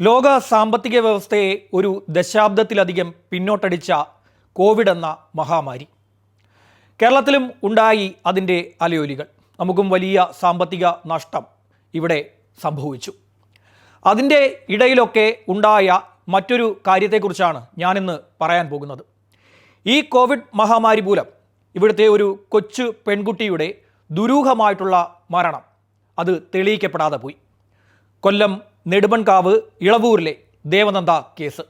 ലോക സാമ്പത്തിക വ്യവസ്ഥയെ ഒരു ദശാബ്ദത്തിലധികം പിന്നോട്ടടിച്ച കോവിഡ് എന്ന മഹാമാരി. കേരളത്തിലും ഉണ്ടായി അതിന്റെ അലയൊലികൾ. നമുക്കും വലിയ സാമ്പത്തിക നഷ്ടം ഇവിടെ സംഭവിച്ചു. അതിന്റെ ഇടയിലൊക്കെ ഉണ്ടായ മറ്റൊരു കാര്യത്തെക്കുറിച്ചാണ് ഞാനിന്ന് പറയാൻ പോകുന്നത്. ഈ കോവിഡ് മഹാമാരി മൂലം ഇവിടുത്തെ ഒരു കൊച്ചു പെൺകുട്ടിയുടെ ദുരൂഹമായിട്ടുള്ള മരണം അത് തെളിയിക്കപ്പെടാതെ പോയി. കൊല്ലം നെടുമൺകാവ് ഇളവൂരിലെ ദേവനന്ദ കേസ്.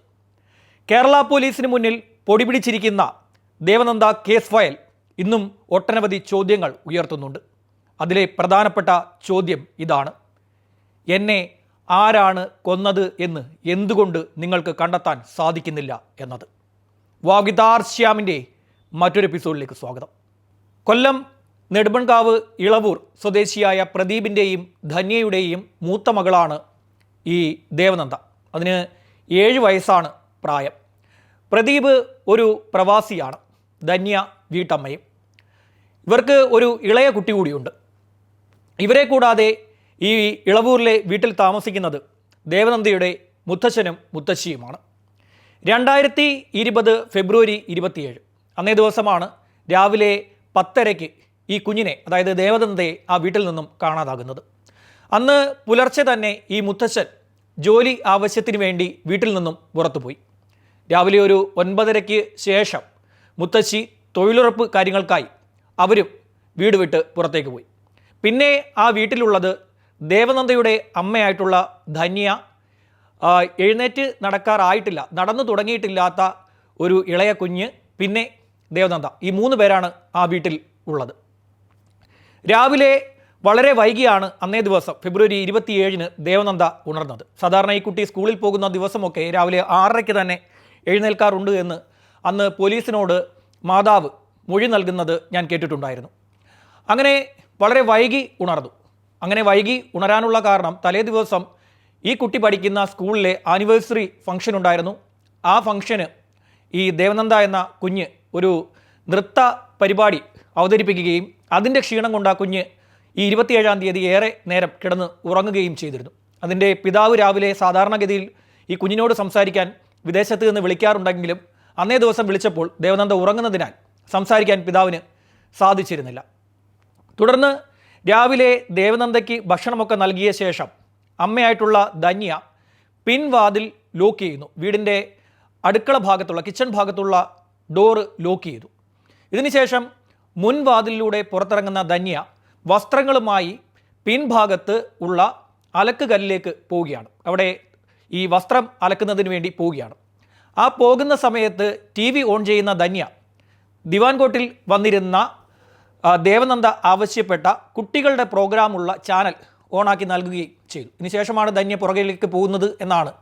കേരള പോലീസിന് മുന്നിൽ പൊടിപിടിച്ചിരിക്കുന്ന ദേവനന്ദ കേസ് ഫയൽ ഇന്നും ഒട്ടനവധി ചോദ്യങ്ങൾ ഉയർത്തുന്നുണ്ട്. അതിലെ പ്രധാനപ്പെട്ട ചോദ്യം ഇതാണ്. എന്നെ ആരാണ് കൊന്നത് എന്ന് എന്തുകൊണ്ട് നിങ്ങൾക്ക് കണ്ടെത്താൻ സാധിക്കുന്നില്ല എന്നത്. വാഗിദാർ ശ്യാമിന്റെ മറ്റൊരു എപ്പിസോഡിലേക്ക് സ്വാഗതം. കൊല്ലം നെടുമൺകാവ് ഇളവൂർ സ്വദേശിയായ പ്രദീപിന്റെയും ധന്യയുടെയും മൂത്ത മകളാണ് ഈ ദേവനന്ദ. അതിന് ഏഴ് വയസ്സാണ് പ്രായം. പ്രദീപ് ഒരു പ്രവാസിയാണ് ധന്യ വീട്ടമ്മയും. ഇവർക്ക് ഒരു ഇളയ കുട്ടി കൂടിയുണ്ട്. ഇവരെ കൂടാതെ ഈ ഇളവൂരിലെ വീട്ടിൽ താമസിക്കുന്നത് ദേവനന്ദയുടെ മുത്തച്ഛനും മുത്തശ്ശിയുമാണ്. രണ്ടായിരത്തി ഇരുപത് ഫെബ്രുവരി ഇരുപത്തിയേഴ് അന്നേ ദിവസമാണ് രാവിലെ പത്തരയ്ക്ക് ഈ കുഞ്ഞിനെ അതായത് ദേവനന്ദയെ ആ വീട്ടിൽ നിന്നും കാണാതാകുന്നത്. അന്ന് പുലർച്ചെ തന്നെ ഈ മുത്തച്ഛൻ ജോലി ആവശ്യത്തിന് വേണ്ടി വീട്ടിൽ നിന്നും പുറത്തുപോയി. രാവിലെ ഒരു ഒൻപതരയ്ക്ക് ശേഷം മുത്തശ്ശി തൊഴിലുറപ്പ് കാര്യങ്ങൾക്കായി അവരും വീട് വിട്ട് പുറത്തേക്ക് പോയി. പിന്നെ ആ വീട്ടിലുള്ളത് ദേവനന്ദയുടെ അമ്മയായിട്ടുള്ള ധന്യ എഴുന്നേറ്റ് നടക്കാറായിട്ടില്ല നടന്നു തുടങ്ങിയിട്ടില്ലാത്ത ഒരു ഇളയ കുഞ്ഞ് പിന്നെ ദേവനന്ദ. ഈ മൂന്ന് പേരാണ് ആ വീട്ടിൽ ഉള്ളത്. രാവിലെ വളരെ വൈകിയാണ് അന്നേ ദിവസം ഫെബ്രുവരി ഇരുപത്തിയേഴിന് ദേവനന്ദ ഉണർന്നത്. സാധാരണ ഈ കുട്ടി സ്കൂളിൽ പോകുന്ന ദിവസമൊക്കെ രാവിലെ ആറരയ്ക്ക് തന്നെ എഴുന്നേൽക്കാറുണ്ട് എന്ന് അന്ന് പോലീസിനോട് മാതാവ് മൊഴി നൽകുന്നത് ഞാൻ കേട്ടിട്ടുണ്ടായിരുന്നു. അങ്ങനെ വളരെ വൈകി ഉണർന്നു. അങ്ങനെ വൈകി ഉണരാനുള്ള കാരണം തലേ ദിവസം ഈ കുട്ടി പഠിക്കുന്ന സ്കൂളിലെ ആനിവേഴ്സറി ഫംഗ്ഷൻ ഉണ്ടായിരുന്നു. ആ ഫംഗ്ഷന് ഈ ദേവനന്ദ എന്ന കുഞ്ഞ് ഒരു നൃത്ത പരിപാടി അവതരിപ്പിക്കുകയും അതിന്റെ ക്ഷീണം കൊണ്ട് ആ കുഞ്ഞ് ഈ ഇരുപത്തിയേഴാം തീയതി ഏറെ നേരം കിടന്ന് ഉറങ്ങുകയും ചെയ്തിരുന്നു. അതിന്റെ പിതാവ് രാവിലെ സാധാരണഗതിയിൽ ഈ കുഞ്ഞിനോട് സംസാരിക്കാൻ വിദേശത്ത് നിന്ന് വിളിക്കാറുണ്ടെങ്കിലും അന്നേ ദിവസം വിളിച്ചപ്പോൾ ദേവനന്ദ ഉറങ്ങുന്നതിനാൽ സംസാരിക്കാൻ പിതാവിന് സാധിച്ചിരുന്നില്ല. തുടർന്ന് രാവിലെ ദേവനന്ദയ്ക്ക് ഭക്ഷണമൊക്കെ നൽകിയ ശേഷം അമ്മയായിട്ടുള്ള ധന്യ പിൻവാതിൽ ലോക്ക് ചെയ്യുന്നു. വീടിന്റെ അടുക്കള ഭാഗത്തുള്ള കിച്ചൺ ഭാഗത്തുള്ള ഡോറ് ലോക്ക് ചെയ്തു. ഇതിനുശേഷം മുൻവാതിലിലൂടെ പുറത്തിറങ്ങുന്ന ധന്യ വസ്ത്രങ്ങളുമായി പിൻഭാഗത്ത് ഉള്ള അലക്കുകല്ലിലേക്ക് പോവുകയാണ്. അവിടെ ഈ വസ്ത്രം അലക്കുന്നതിന് വേണ്ടി പോവുകയാണ്. ആ പോകുന്ന സമയത്ത് ടി വി ഓൺ ചെയ്യുന്ന ധന്യ ദിവാൻകോട്ടിൽ വന്നിരുന്ന ദേവനന്ദ ആവശ്യപ്പെട്ട കുട്ടികളുടെ പ്രോഗ്രാമുള്ള ചാനൽ ഓണാക്കി നൽകുകയും ചെയ്തു. ഇതിനുശേഷമാണ് ധന്യ പുറകിലേക്ക് പോകുന്നത് എന്നാണ്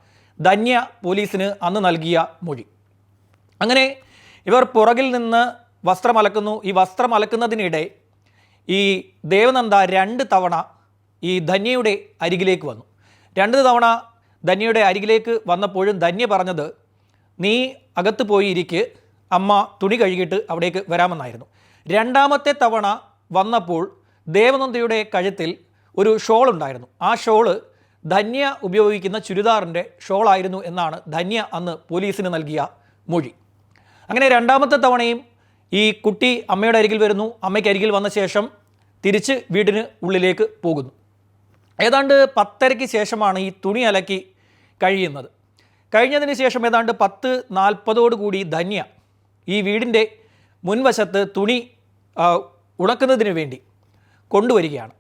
ധന്യ പോലീസിന് അന്ന് നൽകിയ മൊഴി. അങ്ങനെ ഇവർ പുറകിൽ നിന്ന് വസ്ത്രം അലക്കുന്നു. ഈ വസ്ത്രം അലക്കുന്നതിനിടെ ഈ ദേവനന്ദ രണ്ട് തവണ ഈ ധന്യയുടെ അരികിലേക്ക് വന്നു. രണ്ട് തവണ ധന്യയുടെ അരികിലേക്ക് വന്നപ്പോഴും ധന്യ പറഞ്ഞത് നീ അകത്ത് പോയി ഇരിക്ക് അമ്മ തുണി കഴുകിയിട്ട് അവിടേക്ക് വരാമെന്നായിരുന്നു. രണ്ടാമത്തെ തവണ വന്നപ്പോൾ ദേവനന്ദയുടെ കഴുത്തിൽ ഒരു ഷോൾ ഉണ്ടായിരുന്നു. ആ ഷോൾ ധന്യ ഉപയോഗിക്കുന്ന ചുരിദാറിന്റെ ഷോളായിരുന്നു എന്നാണ് ധന്യ അന്ന് പോലീസിന് നൽകിയ മൊഴി. അങ്ങനെ രണ്ടാമത്തെ തവണയും ഈ കുട്ടി അമ്മയുടെ അരികിൽ വരുന്നു. അമ്മയ്ക്ക് അരികിൽ വന്ന ശേഷം തിരിച്ച് വീടിന് ഉള്ളിലേക്ക് പോകുന്നു. ഏതാണ്ട് പത്തരയ്ക്ക് ശേഷമാണ് ഈ തുണി അലക്കി കഴിയുന്നത്. കഴിഞ്ഞതിന് ശേഷം ഏതാണ്ട് പത്ത് നാൽപ്പതോടുകൂടി ധന്യ ഈ വീടിന്റെ മുൻവശത്ത് തുണി ഉണക്കുന്നതിന് വേണ്ടി കൊണ്ടുവരികയാണ്.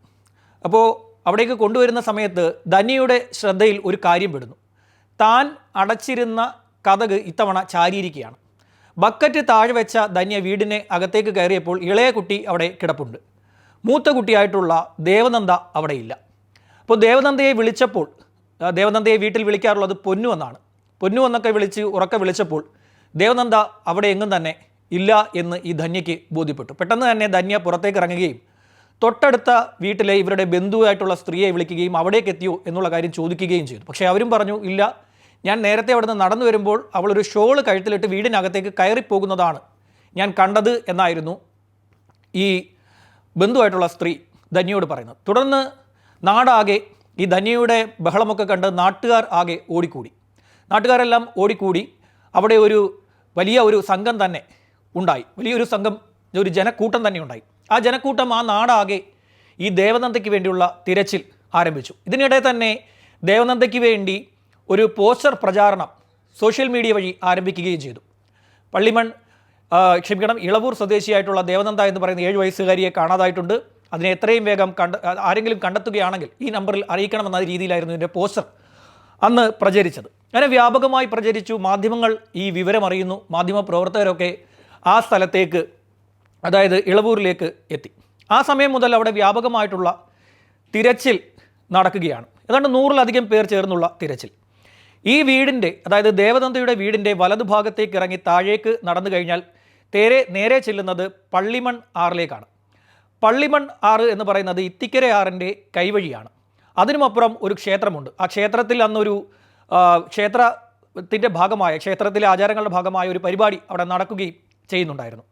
അപ്പോൾ അവിടേക്ക് കൊണ്ടുവരുന്ന സമയത്ത് ധന്യയുടെ ശ്രദ്ധയിൽ ഒരു കാര്യം പെടുന്നു. താൻ അടച്ചിരുന്ന കഥക് ഇത്തവണ ചാരിയിരിക്കുകയാണ്. ബക്കറ്റ് താഴെ വെച്ച ധന്യ വീടിനെ അകത്തേക്ക് കയറിയപ്പോൾ ഇളയ കുട്ടി അവിടെ കിടപ്പുണ്ട്. മൂത്ത കുട്ടിയായിട്ടുള്ള ദേവനന്ദ അവിടെയില്ല. അപ്പോൾ ദേവനന്ദയെ വിളിച്ചപ്പോൾ ദേവനന്ദയെ വീട്ടിൽ വിളിക്കാറുള്ളത് പൊന്നു എന്നാണ്. പൊന്നു എന്നൊക്കെ വിളിച്ച് ഉറക്കെ വിളിച്ചപ്പോൾ ദേവനന്ദ അവിടെ എങ്ങും തന്നെ ഇല്ല എന്ന് ഈ ധന്യയ്ക്ക് ബോധ്യപ്പെട്ടു. പെട്ടെന്ന് തന്നെ ധന്യ പുറത്തേക്ക് ഇറങ്ങുകയും തൊട്ടടുത്ത വീട്ടിലെ ഇവരുടെ ബന്ധുവായിട്ടുള്ള സ്ത്രീയെ വിളിക്കുകയും അവിടേക്ക് എത്തിയോ എന്നുള്ള കാര്യം ചോദിക്കുകയും ചെയ്തു. പക്ഷേ അവരും പറഞ്ഞു ഇല്ല ഞാൻ നേരത്തെ അവിടുന്ന് നടന്നു വരുമ്പോൾ അവൾ ഒരു ഷോൾ കഴുത്തിലിട്ട് വീടിനകത്തേക്ക് കയറിപ്പോകുന്നതാണ്. ഞാൻ കണ്ടത് എന്നായിരുന്നു ഈ ബന്ധുവായിട്ടുള്ള സ്ത്രീ ധന്യയോട് പറയുന്നത്. തുടർന്ന് നാടാകെ ഈ ധന്യയുടെ ബഹളമൊക്കെ കണ്ട് നാട്ടുകാർ ആകെ ഓടിക്കൂടി. നാട്ടുകാരെല്ലാം ഓടിക്കൂടി. അവിടെ ഒരു വലിയ ഒരു സംഘം തന്നെ ഉണ്ടായി. വലിയൊരു സംഘം ഒരു ജനക്കൂട്ടം തന്നെ ഉണ്ടായി. ആ ജനക്കൂട്ടം ആ നാടാകെ ഈ ദേവനന്ദയ്ക്ക് വേണ്ടിയുള്ള തിരച്ചിൽ ആരംഭിച്ചു. ഇതിനിടെ തന്നെ ദേവനന്ദയ്ക്ക് വേണ്ടി ഒരു പോസ്റ്റർ പ്രചാരണം സോഷ്യൽ മീഡിയ വഴി ആരംഭിക്കുകയും ചെയ്തു. പള്ളിമൺ ക്ഷമിക്കണം ഇളവൂർ സ്വദേശിയായിട്ടുള്ള ദേവനന്ദ എന്ന് പറയുന്ന ഏഴ് വയസ്സുകാരിയെ കാണാതായിട്ടുണ്ട്. അതിനെ എത്രയും വേഗം കണ്ട ആരെങ്കിലും കണ്ടെത്തുകയാണെങ്കിൽ ഈ നമ്പറിൽ അറിയിക്കണമെന്ന രീതിയിലായിരുന്നു ഇതിന്റെ പോസ്റ്റർ അന്ന് പ്രചരിച്ചത്. അങ്ങനെ വ്യാപകമായി പ്രചരിച്ചു. മാധ്യമങ്ങൾ ഈ വിവരം അറിയുന്നു. മാധ്യമ പ്രവർത്തകരൊക്കെ ആ സ്ഥലത്തേക്ക് അതായത് ഇളവൂരിലേക്ക് എത്തി. ആ സമയം മുതൽ അവിടെ വ്യാപകമായിട്ടുള്ള തിരച്ചിൽ നടക്കുകയാണ്. ഏതാണ്ട് നൂറിലധികം പേർ ചേർന്നുള്ള തിരച്ചിൽ. ഈ വീടിന്റെ അതായത് ദേവനന്ദയുടെ വീടിന്റെ വലതുഭാഗത്തേക്ക് ഇറങ്ങി താഴേക്ക് നടന്നു കഴിഞ്ഞാൽ തേരെ നേരെ ചെല്ലുന്നത് പള്ളിമൺ ആറിലേക്കാണ്. പള്ളിമൺ ആറ് എന്ന് പറയുന്നത് ഇത്തിക്കര ആറിന്റെ കൈവഴിയാണ്. അതിനുമപ്പുറം ഒരു ക്ഷേത്രമുണ്ട്. ആ ക്ഷേത്രത്തിൽ അന്നൊരു ക്ഷേത്രത്തിന്റെ ഭാഗമായ ക്ഷേത്രത്തിലെ ആചാരങ്ങളുടെ ഭാഗമായ ഒരു പരിപാടി അവിടെ നടക്കുകയും ചെയ്യുന്നുണ്ടായിരുന്നു.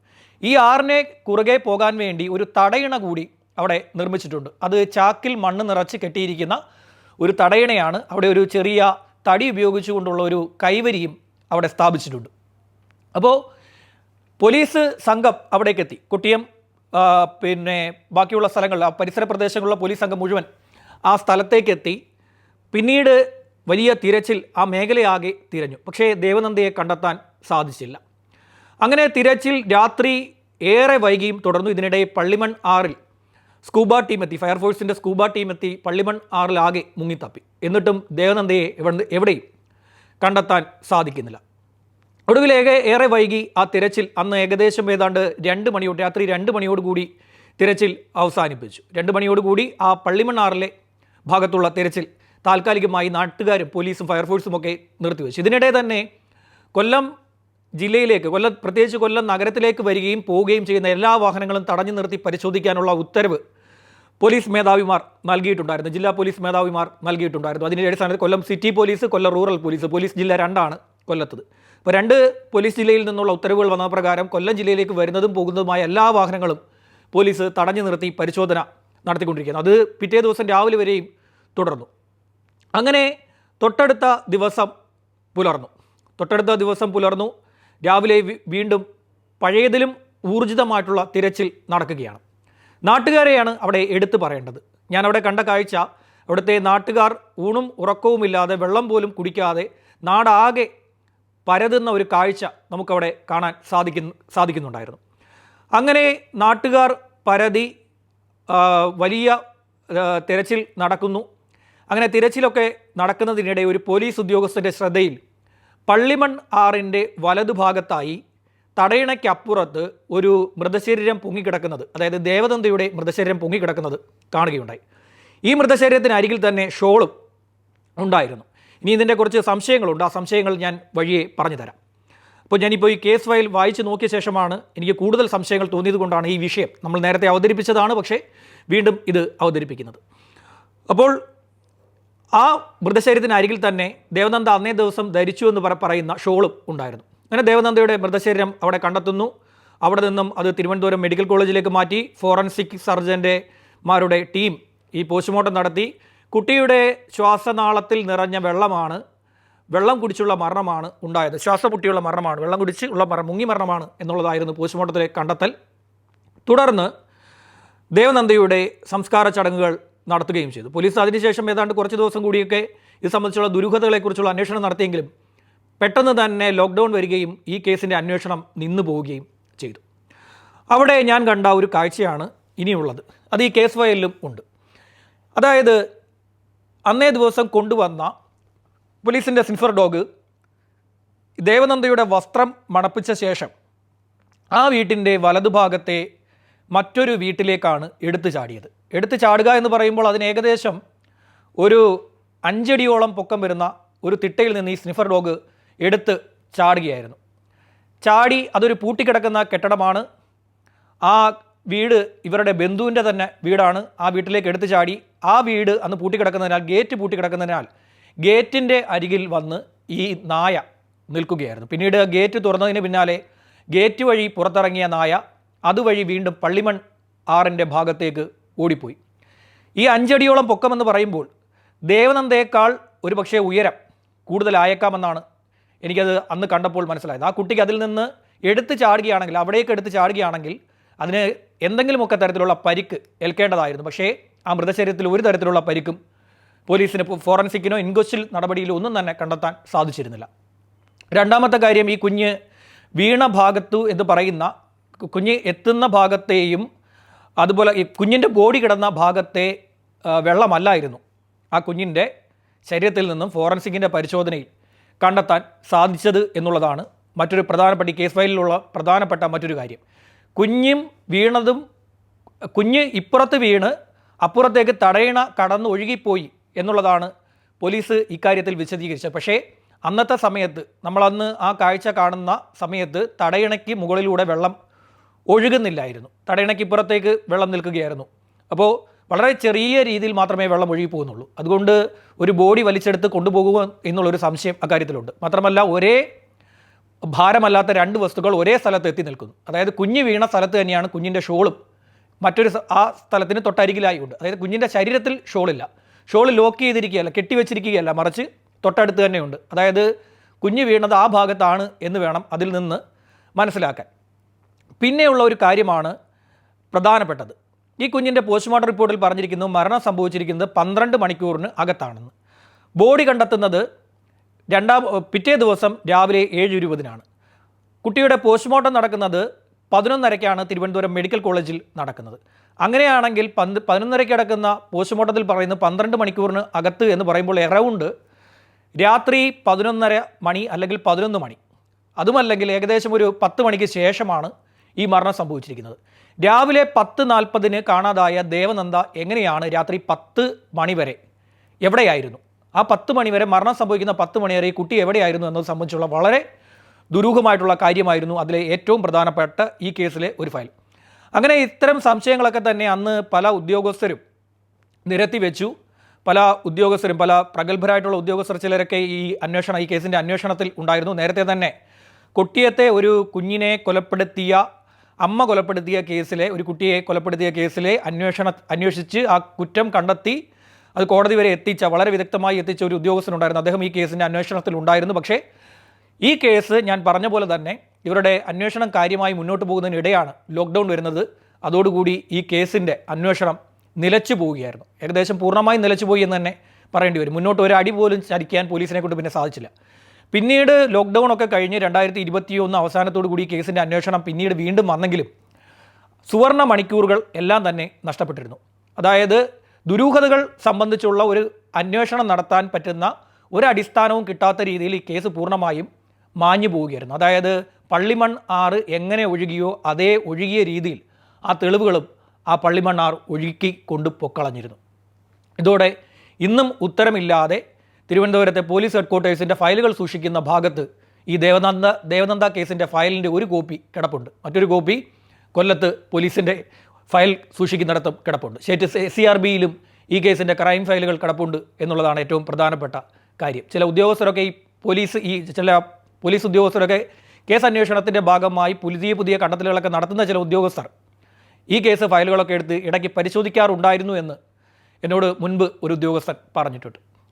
ഈ ആറിനെ കുറുകെ പോകാൻ വേണ്ടി ഒരു തടയിണ കൂടി അവിടെ നിർമ്മിച്ചിട്ടുണ്ട്. അത് ചാക്കിൽ മണ്ണ് നിറച്ച് കെട്ടിയിരിക്കുന്ന ഒരു തടയിണയാണ്. അവിടെ ഒരു ചെറിയ തടി ഉപയോഗിച്ചുകൊണ്ടുള്ള ഒരു കൈവരിയും അവിടെ സ്ഥാപിച്ചിട്ടുണ്ട്. അപ്പോൾ പോലീസ് സംഘം അവിടേക്ക് എത്തി കുട്ടിയം പിന്നെ ബാക്കിയുള്ള സ്ഥലങ്ങൾ ആ പരിസര പ്രദേശങ്ങളിലുള്ള പോലീസ് സംഘം മുഴുവൻ ആ സ്ഥലത്തേക്ക് എത്തി പിന്നീട് വലിയ തിരച്ചിൽ ആ മേഖലയാകെ തിരഞ്ഞു. പക്ഷേ ദേവനന്ദയെ കണ്ടെത്താൻ സാധിച്ചില്ല. അങ്ങനെ തിരച്ചിൽ രാത്രി ഏറെ വൈകിയും തുടർന്നു. ഇതിനിടെ പള്ളിമൺ ആറിൽ സ്കൂബ ടീം എത്തി ഫയർഫോഴ്സിന്റെ സ്കൂബ ടീം എത്തി പള്ളിമൺ ആറിലാകെ മുങ്ങിത്തപ്പി. എന്നിട്ടും ദേവനന്ദയെ എവിടെ എവിടെയും കണ്ടെത്താൻ സാധിക്കുന്നില്ല. ഒടുവിൽ ഏക ഏറെ വൈകി ആ തിരച്ചിൽ അന്ന് ഏകദേശം ഏതാണ്ട് രണ്ട് മണിയോട് രാത്രി രണ്ട് മണിയോടുകൂടി തിരച്ചിൽ അവസാനിപ്പിച്ചു. രണ്ട് മണിയോടുകൂടി ആ പള്ളിമണ്ണാറിലെ ഭാഗത്തുള്ള തിരച്ചിൽ താൽക്കാലികമായി നാട്ടുകാരും പോലീസും ഫയർഫോഴ്സും ഒക്കെ നിർത്തിവെച്ചു. ഇതിനിടെ തന്നെ കൊല്ലം ജില്ലയിലേക്ക് കൊല്ലം പ്രത്യേകിച്ച് കൊല്ലം നഗരത്തിലേക്ക് വരികയും പോവുകയും ചെയ്യുന്ന എല്ലാ വാഹനങ്ങളും തടഞ്ഞു നിർത്തി പരിശോധിക്കാനുള്ള ഉത്തരവ് പോലീസ് മേധാവിമാർ നൽകിയിട്ടുണ്ടായിരുന്നു. ജില്ലാ പോലീസ് മേധാവിമാർ നൽകിയിട്ടുണ്ടായിരുന്നു. അതിന്റെ അടിസ്ഥാനത്തിൽ Kollam city police Kollam rural police police ജില്ല രണ്ടാണ് കൊല്ലത്തത്. അപ്പോൾ രണ്ട് പോലീസ് ജില്ലയിൽ നിന്നുള്ള ഉത്തരവുകൾ വന്ന പ്രകാരം കൊല്ലം ജില്ലയിലേക്ക് വരുന്നതും പോകുന്നതുമായ എല്ലാ വാഹനങ്ങളും പോലീസ് തടഞ്ഞു നിർത്തി പരിശോധന നടത്തിക്കൊണ്ടിരിക്കുന്നു അത് പിറ്റേ ദിവസം രാവിലെ വരെയും തുടർന്നു. അങ്ങനെ തൊട്ടടുത്ത ദിവസം പുലർന്നു. തൊട്ടടുത്ത ദിവസം പുലർന്നു. രാവിലെ വീണ്ടും പഴയതിലും ഊർജിതമായിട്ടുള്ള തിരച്ചിൽ നടക്കുകയാണ്. നാട്ടുകാരെയാണ് അവിടെ എടുത്തു പറയേണ്ടത്. ഞാൻ അവിടെ കണ്ട കാഴ്ച അവിടുത്തെ നാട്ടുകാർ ഊണും ഉറക്കവുമില്ലാതെ വെള്ളം പോലും കുടിക്കാതെ നാടാകെ പരതുന്ന ഒരു കാഴ്ച നമുക്കവിടെ കാണാൻ സാധിക്കുന്നു സാധിക്കുന്നുണ്ടായിരുന്നു. അങ്ങനെ നാട്ടുകാർ പരതി വലിയ തിരച്ചിൽ നടക്കുന്നു. അങ്ങനെ തിരച്ചിലൊക്കെ നടക്കുന്നതിനിടെ ഒരു പോലീസ് ഉദ്യോഗസ്ഥന്റെ ശ്രദ്ധയിൽ പള്ളിമൺ ആറിന്റെ വലതുഭാഗത്തായി തടയിണയ്ക്കപ്പുറത്ത് ഒരു മൃതശരീരം പൊങ്ങിക്കിടക്കുന്നത് അതായത് ദേവതന്തയുടെ മൃതശരീരം പൊങ്ങിക്കിടക്കുന്നത് കാണുകയുണ്ടായി. ഈ മൃതശരീരത്തിന് അരികിൽ തന്നെ ഷോളും ഉണ്ടായിരുന്നു. ഇനി ഇതിന്റെ കുറച്ച് സംശയങ്ങളുണ്ട്. ആ സംശയങ്ങൾ ഞാൻ വഴിയെ പറഞ്ഞു തരാം അപ്പോൾ ഞാനിപ്പോൾ ഈ കേസ് ഫയൽ വായിച്ച് നോക്കിയ ശേഷമാണ് എനിക്ക് കൂടുതൽ സംശയങ്ങൾ തോന്നിയത് കൊണ്ടാണ് ഈ വിഷയം നമ്മൾ നേരത്തെ അവതരിപ്പിച്ചതാണ് പക്ഷേ വീണ്ടും ഇത് അവതരിപ്പിക്കുന്നത്. അപ്പോൾ ആ മൃതശരീരത്തിന് അരികിൽ തന്നെ ദേവനന്ദ അന്നേ ദിവസം ധരിച്ചു എന്ന് പറ- പറയുന്ന ഷോളും ഉണ്ടായിരുന്നു. അങ്ങനെ ദേവനന്ദയുടെ മൃതശരീരം അവിടെ കണ്ടെത്തുന്നു. അവിടെ നിന്നും അത് തിരുവനന്തപുരം മെഡിക്കൽ കോളേജിലേക്ക് മാറ്റി ഫോറൻസിക് സർജന്റെ മാരുടെ ടീം ഈ പോസ്റ്റ്മോർട്ടം നടത്തി. കുട്ടിയുടെ ശ്വാസനാളത്തിൽ നിറഞ്ഞ വെള്ളമാണ് വെള്ളം കുടിച്ചുള്ള മരണമാണ് ഉണ്ടായത്. ശ്വാസമുട്ടിയുള്ള മരണമാണ് വെള്ളം കുടിച്ച് ഉള്ള മരണം മുങ്ങി മരണമാണ് എന്നുള്ളതായിരുന്നു പോസ്റ്റ്മോർട്ടത്തിലെ കണ്ടെത്തൽ. തുടർന്ന് ദേവനന്ദയുടെ സംസ്കാര ചടങ്ങുകൾ നടത്തുകയും ചെയ്തു. പോലീസ് അതിനുശേഷം ഏതാണ്ട് കുറച്ച് ദിവസം കൂടിയൊക്കെ ഇത് സംബന്ധിച്ചുള്ള ദുരൂഹതകളെക്കുറിച്ചുള്ള അന്വേഷണം നടത്തിയെങ്കിലും പെട്ടെന്ന് തന്നെ ലോക്ക്ഡൗൺ വരികയും ഈ കേസിന്റെ അന്വേഷണം നിന്നു പോവുകയും ചെയ്തു. അവിടെ ഞാൻ കണ്ട ഒരു കാഴ്ചയാണ് ഇനിയുള്ളത്. അത് ഈ കേസ് ഫയലിലും ഉണ്ട്. അതായത് അന്നേ ദിവസം കൊണ്ടുവന്ന പോലീസിന്റെ സിൻഫർ ഡോഗ് ദേവനന്ദയുടെ വസ്ത്രം മണപ്പിച്ച ശേഷം ആ വീട്ടിന്റെ വലതുഭാഗത്തെ മറ്റൊരു വീട്ടിലേക്കാണ് എടുത്തു ചാടിയത്. എടുത്തു ചാടുക എന്ന് പറയുമ്പോൾ അതിന് ഏകദേശം ഒരു അഞ്ചടിയോളം പൊക്കം വരുന്ന ഒരു തിട്ടയിൽ നിന്ന് ഈ സ്നിഫർ ഡോഗ് എടുത്ത് ചാടുകയായിരുന്നു. ചാടി അതൊരു പൂട്ടിക്കിടക്കുന്ന കെട്ടിടമാണ്. ആ വീട് ഇവരുടെ ബന്ധുവിന്റെ തന്നെ വീടാണ്. ആ വീട്ടിലേക്ക് എടുത്തു ചാടി. ആ വീട് അന്ന് പൂട്ടിക്കിടക്കുന്നതിനാൽ ഗേറ്റ് പൂട്ടിക്കിടക്കുന്നതിനാൽ ഗേറ്റിന്റെ അരികിൽ വന്ന് ഈ നായ നിൽക്കുകയായിരുന്നു. പിന്നീട് ഗേറ്റ് തുറന്നതിന് പിന്നാലെ ഗേറ്റ് വഴി പുറത്തിറങ്ങിയ നായ അതുവഴി വീണ്ടും പള്ളിമൺ ആറിന്റെ ഭാഗത്തേക്ക് ഓടിപ്പോയി. ഈ അഞ്ചടിയോളം പൊക്കമെന്ന് പറയുമ്പോൾ ദേവനന്ദയേക്കാൾ ഒരു പക്ഷേ ഉയരം കൂടുതലായേക്കാമെന്നാണ് എനിക്കത് അന്ന് കണ്ടപ്പോൾ മനസ്സിലായത്. ആ കുട്ടിക്ക് അതിൽ നിന്ന് എടുത്ത് ചാടുകയാണെങ്കിൽ അവിടേക്ക് എടുത്ത് ചാടുകയാണെങ്കിൽ അതിന് എന്തെങ്കിലുമൊക്കെ തരത്തിലുള്ള പരിക്ക് ഏൽക്കേണ്ടതായിരുന്നു. പക്ഷേ ആ മൃതശരീരത്തിൽ ഒരു തരത്തിലുള്ള പരിക്കും പോലീസിന് ഫോറൻസിക്കിനോ ഇൻക്വസ്റ്റിൽ നടപടിയിലോ ഒന്നും തന്നെ കണ്ടെത്താൻ സാധിച്ചിരുന്നില്ല. രണ്ടാമത്തെ കാര്യം ഈ കുഞ്ഞ് വീണ ഭാഗത്തു എന്ന് പറയുന്ന കുഞ്ഞ് എത്തുന്ന ഭാഗത്തെയും അതുപോലെ ഈ കുഞ്ഞിന്റെ ബോഡി കിടന്ന ഭാഗത്തെ വെള്ളമല്ലായിരുന്നു. ആ കുഞ്ഞിന്റെ ശരീരത്തിൽ നിന്നും ഫോറൻസിക്കിന്റെ പരിശോധനയിൽ കണ്ടെത്താൻ സാധിച്ചത് എന്നുള്ളതാണ് മറ്റൊരു പ്രധാനപ്പെട്ട കേസ് ഫയലിലുള്ള പ്രധാനപ്പെട്ട മറ്റൊരു കാര്യം. കുഞ്ഞും വീണതും കുഞ്ഞ് ഇപ്പുറത്ത് വീണ് അപ്പുറത്തേക്ക് തടയണ കടന്ന് ഒഴുകിപ്പോയി എന്നുള്ളതാണ് പോലീസ് ഇക്കാര്യത്തിൽ വിശദീകരിച്ചത്. പക്ഷേ അന്നത്തെ സമയത്ത് നമ്മളന്ന് ആ കാഴ്ച കാണുന്ന സമയത്ത് തടയണയ്ക്ക് മുകളിലൂടെ വെള്ളം ഒഴുകുന്നില്ലായിരുന്നു. തടയണയ്ക്ക് ഇപ്പുറത്തേക്ക് വെള്ളം നിൽക്കുകയായിരുന്നു. അപ്പോൾ വളരെ ചെറിയ രീതിയിൽ മാത്രമേ വെള്ളം ഒഴുകി പോകുന്നുള്ളൂ. അതുകൊണ്ട് ഒരു ബോഡി വലിച്ചെടുത്ത് കൊണ്ടുപോകുക എന്നുള്ളൊരു സംശയം അക്കാര്യത്തിലുണ്ട്. മാത്രമല്ല ഒരേ ഭാരമല്ലാത്ത രണ്ട് വസ്തുക്കൾ ഒരേ സ്ഥലത്ത് എത്തി നിൽക്കുന്നു. അതായത് കുഞ്ഞ് വീണ സ്ഥലത്ത് തന്നെയാണ് കുഞ്ഞിന്റെ ഷോളും മറ്റൊരു ആ സ്ഥലത്തിന് തൊട്ടരികിലായി ഉണ്ട് അതായത് കുഞ്ഞിന്റെ ശരീരത്തിൽ ഷോളില്ല. ഷോൾ ലോക്ക് ചെയ്തിരിക്കുകയല്ല കെട്ടിവെച്ചിരിക്കുകയല്ല മറിച്ച് തൊട്ടടുത്ത് തന്നെയുണ്ട്. അതായത് കുഞ്ഞ് വീണത് ആ ഭാഗത്താണ് എന്ന് വേണം അതിൽ നിന്ന് മനസ്സിലാക്കാൻ. പിന്നെയുള്ള ഒരു കാര്യമാണ് പ്രധാനപ്പെട്ടത്. ഈ കുഞ്ഞിന്റെ പോസ്റ്റ്മോർട്ടം റിപ്പോർട്ടിൽ പറഞ്ഞിരിക്കുന്നു മരണം സംഭവിച്ചിരിക്കുന്നത് പന്ത്രണ്ട് മണിക്കൂറിന് അകത്താണെന്ന്. ബോഡി കണ്ടെത്തുന്നത് രണ്ടാം പിറ്റേ ദിവസം രാവിലെ ഏഴ് ഇരുപതിനാണ് കുട്ടിയുടെ പോസ്റ്റ്മോർട്ടം നടക്കുന്നത് പതിനൊന്നരയ്ക്കാണ് തിരുവനന്തപുരം മെഡിക്കൽ കോളേജിൽ നടക്കുന്നത്. അങ്ങനെയാണെങ്കിൽ പന്ത് പതിനൊന്നരയ്ക്ക് നടക്കുന്ന പോസ്റ്റ്മോർട്ടത്തിൽ പറയുന്നത് പന്ത്രണ്ട് മണിക്കൂറിന് അകത്ത് എന്ന് പറയുമ്പോൾ എറൗണ്ട് രാത്രി പതിനൊന്നര മണി അല്ലെങ്കിൽ പതിനൊന്ന് മണി. അതുമല്ലെങ്കിൽ ഏകദേശം ഒരു പത്ത് മണിക്ക് ശേഷമാണ് ഈ മരണം സംഭവിച്ചിരിക്കുന്നത്. രാവിലെ പത്ത് നാൽപ്പതിന് കാണാതായ ദേവനന്ദ എങ്ങനെയാണ് രാത്രി പത്ത് മണിവരെ എവിടെയായിരുന്നു? ആ പത്ത് മണിവരെ മരണം സംഭവിക്കുന്ന പത്ത് മണിവരെ ഈ കുട്ടി എവിടെയായിരുന്നു എന്നത് സംബന്ധിച്ചുള്ള വളരെ ദുരൂഹമായിട്ടുള്ള കാര്യമായിരുന്നു അതിലെ ഏറ്റവും പ്രധാനപ്പെട്ട ഈ കേസിലെ ഒരു ഫയൽ. അങ്ങനെ ഇത്തരം സംശയങ്ങളൊക്കെ തന്നെ അന്ന് പല ഉദ്യോഗസ്ഥരും നിരത്തി വെച്ചു. പല ഉദ്യോഗസ്ഥരും പല പ്രഗത്ഭരായിട്ടുള്ള ഉദ്യോഗസ്ഥർ ചിലരൊക്കെ ഈ അന്വേഷണം ഈ കേസിന്റെ അന്വേഷണത്തിൽ ഉണ്ടായിരുന്നു. നേരത്തെ തന്നെ കൊട്ടിയത്തെ ഒരു കുഞ്ഞിനെ കൊലപ്പെടുത്തിയ അമ്മ കൊലപ്പെടുത്തിയ കേസിലെ ഒരു കുട്ടിയെ കൊലപ്പെടുത്തിയ കേസിലെ അന്വേഷണ അന്വേഷിച്ച് ആ കുറ്റം കണ്ടെത്തി അത് കോടതി വരെ എത്തിച്ച വളരെ വിദഗ്ധമായി എത്തിച്ച ഒരു ഉദ്യോഗസ്ഥനുണ്ടായിരുന്നു. അദ്ദേഹം ഈ കേസിന്റെ അന്വേഷണത്തിൽ ഉണ്ടായിരുന്നു. പക്ഷേ ഈ കേസ് ഞാൻ പറഞ്ഞ പോലെ തന്നെ ഇവരുടെ അന്വേഷണം കാര്യമായി മുന്നോട്ട് പോകുന്നതിനിടെയാണ് ലോക്ക്ഡൗൺ വരുന്നത്. അതോടുകൂടി ഈ കേസിന്റെ അന്വേഷണം നിലച്ചു പോവുകയായിരുന്നു. ഏകദേശം പൂർണമായും നിലച്ചു പോയി എന്ന് തന്നെ പറയേണ്ടി വരും. മുന്നോട്ട് ഒരു അടി പോലും ചരിക്കാൻ പോലീസിനെ കൊണ്ട് പിന്നെ സാധിച്ചില്ല. പിന്നീട് ലോക്ക്ഡൗൺ ഒക്കെ കഴിഞ്ഞ് രണ്ടായിരത്തി ഇരുപത്തിയൊന്ന് അവസാനത്തോടു കൂടി കേസിന്റെ അന്വേഷണം പിന്നീട് വീണ്ടും വന്നെങ്കിലും സുവർണ മണിക്കൂറുകൾ എല്ലാം തന്നെ നഷ്ടപ്പെട്ടിരുന്നു. അതായത് ദുരൂഹതകൾ സംബന്ധിച്ചുള്ള ഒരു അന്വേഷണം നടത്താൻ പറ്റുന്ന ഒരു അടിസ്ഥാനവും കിട്ടാത്ത രീതിയിൽ ഈ കേസ് പൂർണമായും മാഞ്ഞു പോവുകയായിരുന്നു. അതായത് പള്ളിമൺ ആറ് എങ്ങനെ ഒഴുകിയോ അതേ ഒഴുകിയ രീതിയിൽ ആ തെളിവുകളും ആ പള്ളിമൺ ആറ് ഒഴുക്കി കൊണ്ട് പൊക്കളഞ്ഞിരുന്നു. ഇതോടെ ഇന്നും ഉത്തരമില്ലാതെ തിരുവനന്തപുരത്തെ പോലീസ് ഹെഡ്ക്വാർട്ടേഴ്സിന്റെ ഫയലുകൾ സൂക്ഷിക്കുന്ന ഭാഗത്ത് ഈ ദേവനന്ദ ദേവനന്ദ കേസിന്റെ ഫയലിന്റെ ഒരു കോപ്പി കിടപ്പുണ്ട്. മറ്റൊരു കോപ്പി കൊല്ലത്ത് പോലീസിന്റെ ഫയൽ സൂക്ഷിക്കുന്നിടത്തും കിടപ്പുണ്ട്. സ്റ്റേറ്റ് എസ് സി ആർ ബിയിലും ഈ കേസിന്റെ ക്രൈം ഫയലുകൾ കിടപ്പുണ്ട് എന്നുള്ളതാണ് ഏറ്റവും പ്രധാനപ്പെട്ട കാര്യം. ചില ഉദ്യോഗസ്ഥരൊക്കെ ഈ പോലീസ് ഈ ചില പോലീസ് ഉദ്യോഗസ്ഥരൊക്കെ കേസ് അന്വേഷണത്തിന്റെ ഭാഗമായി പുതിയ പുതിയ കണ്ടെത്തലുകളൊക്കെ നടത്തുന്ന ചില ഉദ്യോഗസ്ഥർ ഈ കേസ് ഫയലുകളൊക്കെ എടുത്ത് ഇടയ്ക്ക് പരിശോധിക്കാറുണ്ടായിരുന്നു എന്ന് എന്നോട് മുൻപ് ഒരു ഉദ്യോഗസ്ഥൻ പറഞ്ഞിട്ടുണ്ട്.